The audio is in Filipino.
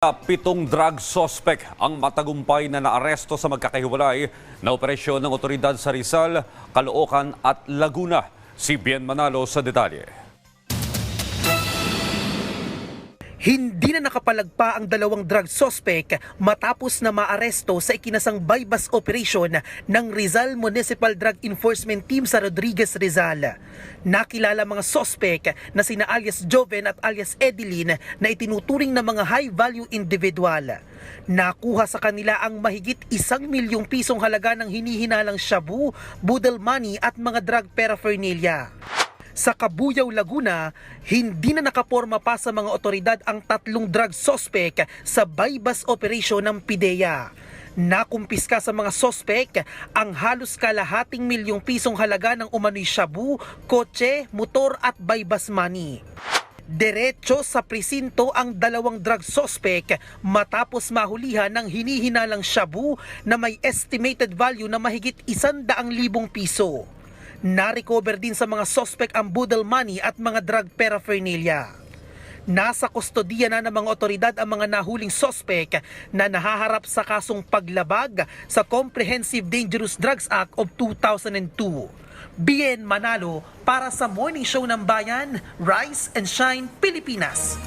Pitong drug suspect ang matagumpay na naaresto sa magkakahiwalay na operasyon ng otoridad sa Rizal, Caloocan at Laguna. Si Bien Manalo sa detalye. Hindi na nakapalagpa ang dalawang drug suspect matapos na maaresto sa ikinasang bypass operation ng Rizal Municipal Drug Enforcement Team sa Rodriguez, Rizal. Nakilala mga suspect na sina alias Joven at alias Edeline na itinuturing na mga high-value individual. Nakuha sa kanila ang mahigit isang milyong pisong halaga ng hinihinalang shabu, budel money at mga drug paraphernalia. Sa Kabuyaw, Laguna, hindi na nakaporma pa sa mga otoridad ang tatlong drug suspect sa bypass operation ng PIDEA. Nakumpiska sa mga suspect ang halos kalahating milyong pisong halaga ng umano'y shabu, kotse, motor at bypass money. Diretso sa presinto ang dalawang drug suspect matapos mahulihan ng hinihinalang shabu na may estimated value na mahigit isandaang libong piso. Na-recover din sa mga suspect ang budel money at mga drug paraphernalia. Nasa kustodiya na ng mga otoridad ang mga nahuling suspect na nahaharap sa kasong paglabag sa Comprehensive Dangerous Drugs Act of 2002. Bien Manalo para sa Morning Show ng Bayan, Rise and Shine, Pilipinas.